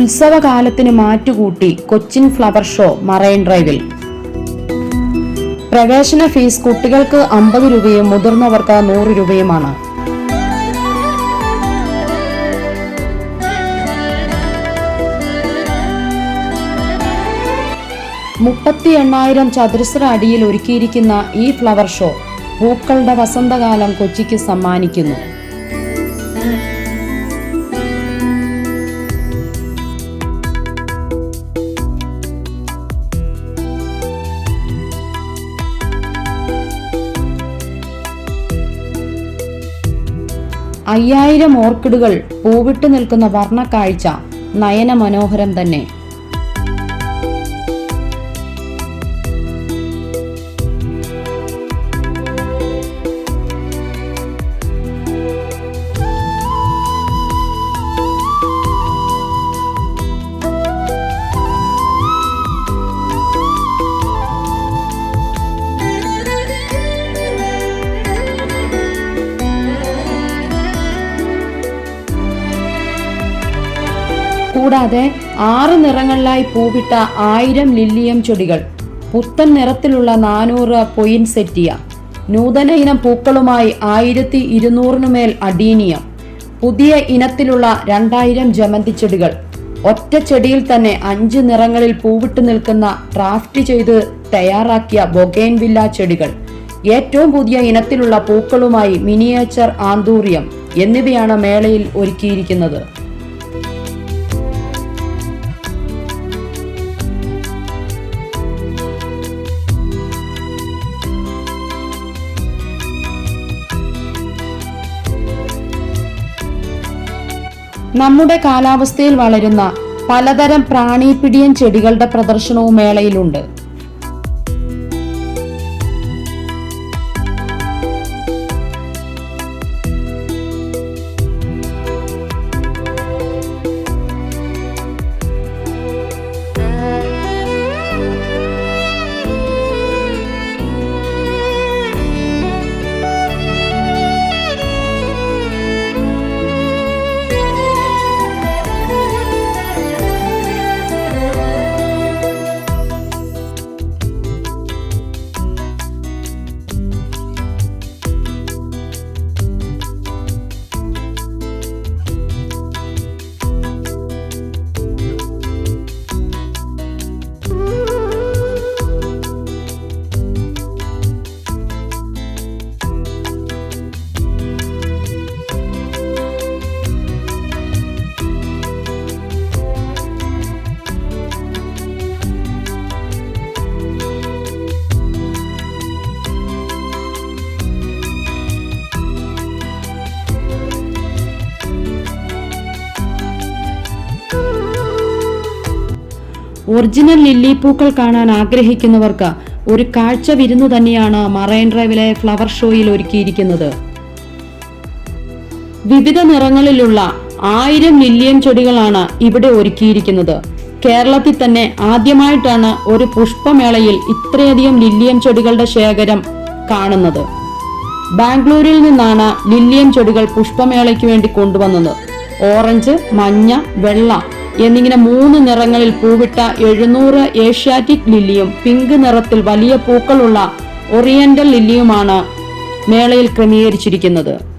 ഉത്സവകാലത്തിന് മാറ്റുകൂട്ടി Cochin flower show marine ഡ്രൈവിൽ. പ്രവേശന ഫീസ് കുട്ടികൾക്ക് അമ്പത് രൂപയും മുതിർന്നവർക്ക് നൂറ് രൂപയുമാണ്. മുപ്പത്തി എണ്ണായിരം ചതുരശ്ര അടിയിൽ ഒരുക്കിയിരിക്കുന്ന ഈ ഫ്ലവർ ഷോ പൂക്കളുടെ വസന്തകാലം കൊച്ചിക്ക് സമ്മാനിക്കുന്നു. അയ്യായിരം ഓർക്കിഡുകൾ പൂവിട്ടു നിൽക്കുന്ന വർണക്കാഴ്ച നയന മനോഹരം തന്നെ. കൂടാതെ ആറ് നിറങ്ങളിലായി പൂവിട്ട ആയിരം ലില്ലിയം ചെടികൾ. പുത്തൻ നിറത്തിലുള്ള നാനൂറ് പൊയിൻസെറ്റിയ നൂതന ഇനം പൂക്കളുമായി ആയിരത്തി ഇരുന്നൂറിനു മേൽ അഡീനിയം പുതിയ ഇനത്തിലുള്ള രണ്ടായിരം ജമന്തി ചെടികൾ. ഒറ്റ ചെടിയിൽ തന്നെ അഞ്ച് നിറങ്ങളിൽ പൂവിട്ട് നിൽക്കുന്ന ക്രാഫ്റ്റ് ചെയ്ത് തയ്യാറാക്കിയ ബൊഗേൻവില്ല ചെടികൾ. ഏറ്റവും പുതിയ ഇനത്തിലുള്ള പൂക്കളുമായി മിനിയേച്ചർ ആന്തൂറിയം എന്നിവയാണ് മേളയിൽ ഒരുക്കിയിരിക്കുന്നത്. നമ്മുടെ കാലാവസ്ഥയിൽ വളരുന്ന പലതരം പ്രാണിപിടിയൻ ചെടികളുടെ പ്രദർശനവും മേളയിലുണ്ട്. ഒറിജിനൽ ലില്ലി പൂക്കൾ കാണാൻ ആഗ്രഹിക്കുന്നവർക്ക് ഒരു കാഴ്ച വിരുന്നു തന്നെയാണ് മറൈൻ ഡ്രൈവിലെ ഫ്ലവർ ഷോയിൽ ഒരുക്കിയിരിക്കുന്നത്. വിവിധ നിറങ്ങളിലുള്ള ആയിരം ലില്ലിയം ചെടികളാണ് ഇവിടെ ഒരുക്കിയിരിക്കുന്നത്. കേരളത്തിൽ തന്നെ ആദ്യമായിട്ടാണ് ഒരു പുഷ്പമേളയിൽ ഇത്രയധികം ലില്ലിയം ചെടികളുടെ ശേഖരം കാണുന്നത്. ബാംഗ്ലൂരിൽ നിന്നാണ് ലില്ലിയം ചെടികൾ പുഷ്പമേളയ്ക്ക് വേണ്ടി കൊണ്ടുവന്നത്. ഓറഞ്ച് മഞ്ഞ വെള്ള എന്നിങ്ങനെ മൂന്ന് നിറങ്ങളിൽ പൂവിട്ട എഴുന്നൂറ് ഏഷ്യാറ്റിക് ലില്ലിയും പിങ്ക് നിറത്തിൽ വലിയ പൂക്കളുള്ള ഒറിയന്റൽ ലില്ലിയുമാണ് മേളയിൽ ക്രമീകരിച്ചിരിക്കുന്നത്.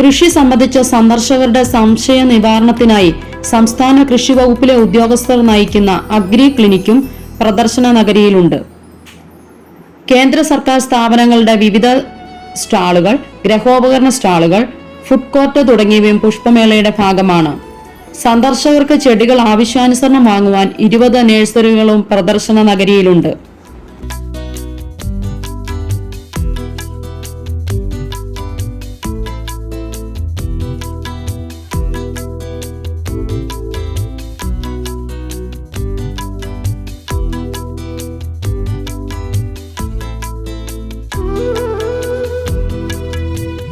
കൃഷി സംബന്ധിച്ച സന്ദർശകരുടെ സംശയ നിവാരണത്തിനായി സംസ്ഥാന കൃഷി വകുപ്പിലെ ഉദ്യോഗസ്ഥർ നയിക്കുന്ന അഗ്രി ക്ലിനിക്കും പ്രദർശന നഗരിയിലുണ്ട്. കേന്ദ്ര സർക്കാർ സ്ഥാപനങ്ങളുടെ വിവിധ സ്റ്റാളുകൾ ഗ്രഹോപകരണ സ്റ്റാളുകൾ ഫുഡ് കോർട്ട് തുടങ്ങിയവയും പുഷ്പമേളയുടെ ഭാഗമാണ്. സന്ദർശകർക്ക് ചെടികൾ ആവശ്യാനുസരണം വാങ്ങുവാൻ ഇരുപത് നഴ്സറികളും പ്രദർശന നഗരിയിലുണ്ട്.